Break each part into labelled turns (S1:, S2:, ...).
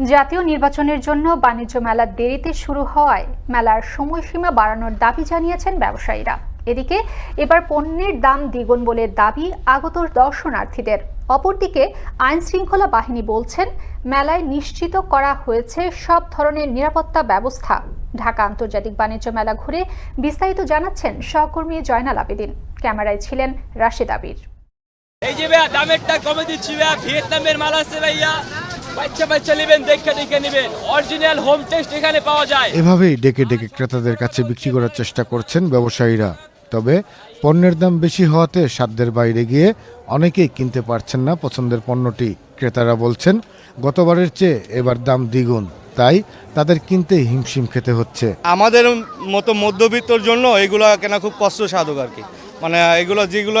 S1: জাতীয় নির্বাচনের জন্য বাণিজ্য মেলা দেরিতে শুরু হওয়ায় মেলার সময়সীমা বাড়ানোর দাবি জানিয়েছেন ব্যবসায়ীরা। এদিকে, এবার পণ্যের দাম দ্বিগুণ বলে দাবি আগত দর্শনার্থীদের। অপরদিকে আইন শৃঙ্খলা বাহিনী বলছেন, মেলায় নিশ্চিত করা হয়েছে সব ধরনের নিরাপত্তা ব্যবস্থা। ঢাকা আন্তর্জাতিক বাণিজ্য মেলা ঘুরে বিস্তারিত জানাচ্ছেন সহকর্মী জয়নাল আবেদিন। ক্যামেরায় ছিলেন রাশেদ আবির।
S2: এই যে দামেরটা কমে দিচ্ছি ভিয়েতনামের মাল আছে ভাইয়া বাচ্চা বাচ্চা নেবেন দেখে দেখে নেবেন। অরিজিনাল হোম টেস্ট এখানে পাওয়া যায়।
S3: এভাবেই ডেকে ডেকে ক্রেতাদের কাছে বিক্রি করার চেষ্টা করছেন ব্যবসায়ীরা। তবে পণ্যের দাম বেশি হওয়াতে সাধ্যের বাইরে গিয়ে অনেকেই কিনতে পারছেন না পছন্দের পণ্যটি। ক্রেতারা বলছেন গতবারের চেয়ে এবার দাম দ্বিগুণ। তাই তাদের কিনতে হিমশিম খেতে হচ্ছে।
S4: আমাদের মতো মধ্যবিত্তর জন্য এগুলো কেনা খুব কষ্টসাধক আর কি। মানে এগুলো যেগুলো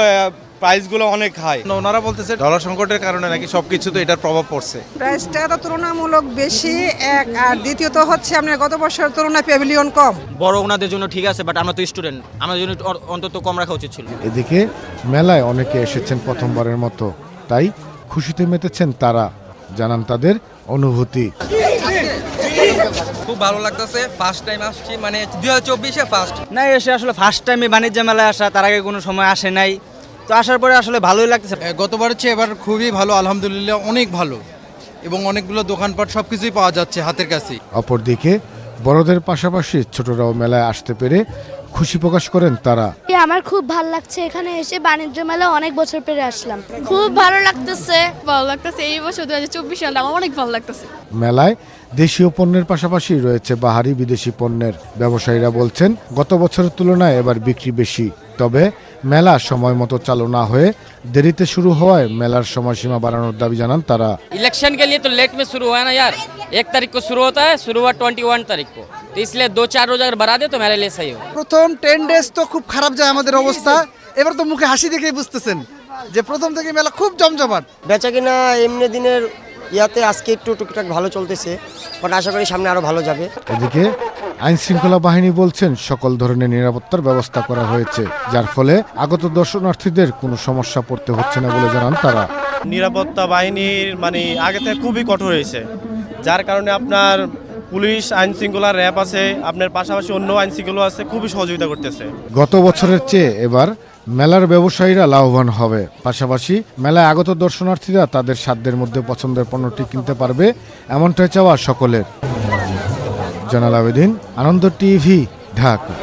S4: প্রাইসগুলো অনেক হাই
S5: ওনারা বলতেছে ডলার সংকটের কারণে নাকি সবকিছু তো এটার প্রভাব পড়ছে।
S6: প্রাইসটা তো তুলনামূলক বেশি এক আর দ্বিতীয়ত হচ্ছে আপনার গত বছরের তুলনায় প্যাভিলিয়ন কম।
S7: বড় ওনাদের জন্য ঠিক আছে বাট আমরা তো স্টুডেন্ট আমাদের জন্য অন্তত কম রাখা উচিত ছিল।
S3: এদিকে মেলায় অনেকে এসেছেন প্রথমবারের মতো তাই খুশিতে মেতেছেন তারা জানান তাদের অনুভূতি।
S8: খুব ভালো লাগতেছে ফার্স্ট টাইম আসছি মানে দুই হাজার চব্বিশে ফার্স্ট
S7: না এসে আসলে ফার্স্ট টাইমে বাণিজ্য মেলায় আসা তার আগে কোনো সময় আসে নাই। তো আসার পরে আসলে ভালোই লাগতেছে।
S5: গতবারের চেয়ে এবার খুবই ভালো আলহামদুলিল্লাহ অনেক ভালো। এবং অনেকগুলো দোকানপাট সব কিছুই পাওয়া যাচ্ছে হাতের কাছেই।
S3: অপরদিকে বড়দের পাশাপাশি ছোটরাও মেলায় আসতে পেরে খুশি প্রকাশ করেন তারা।
S9: আমার খুব ভালো লাগছে এখানে এসে বাণিজ্য মেলা অনেক বছর পরে আসলাম। খুব ভালো লাগতেছে
S10: ভালো লাগতেছে। এই বছর দু হাজার চব্বিশ সালটা আমার অনেক ভালো লাগতেছে।
S3: মেলায় দেশীয় পণ্যের পাশাপাশি রয়েছে বাহারি বিদেশি পণ্যের। ব্যবসায়ীরা বলছেন গত বছরের তুলনায় এবার বিক্রি বেশি। তবে মেলা সময় মতো চালু না হয়ে দেরিতে শুরু হওয়ায় মেলার সময়সীমা বাড়ানোর দাবি জানান তারা
S7: इलेक्शन के लिए तो लेट में शुरू हुआ है ना यार एक तारीख को शुरू होता है शुरू हुआ ट्वेंटी वन तारीख को तो इसलिए दो चार रोज अगर बढ़ा दे तो मेरे लिए सही हो
S11: প্রথম টেন ডেজ তো খুব খারাপ যায় আমাদের অবস্থা এবার তো মুখে হাসি দেখেই বুঝতেছেন যে প্রথম থেকে মেলা খুব জমজমাট
S12: বেচা কিনা এমনি দিনের ইয়াতে আজকে একটু টুকটাক ভালো চলতেছে বাট আশা করি সামনে আরও ভালো যাবে।
S3: এদিকে আইন শৃঙ্খলা বাহিনী বলছেন সকল ধরনের নিরাপত্তার ব্যবস্থা করা হয়েছে যার ফলে আগত দর্শনার্থীদের কোনো সমস্যা পড়তে হচ্ছে না বলে জানান তারা।
S4: নিরাপত্তা বাহিনীর মানে আগে থেকে খুবই কঠোর হয়েছে। যার কারণে আপনার পুলিশ আইনশৃঙ্খলা র্যাব আছে, আপনার পাশাপাশি অন্য আইনশৃঙ্খলা আছে, খুবই সহযোগিতা করতেছে।
S3: গত বছরের চেয়ে এবার মেলার ব্যবসায়ীরা লাভবান হবে। পাশাপাশি মেলায় আগত দর্শনার্থীরা তাদের সাধ্যের মধ্যে পছন্দের পণ্যটি কিনতে পারবে, এমনটাই চাওয়া সকলের। জানাল আবেদিন আনন্দ টিভি, ঢাকা।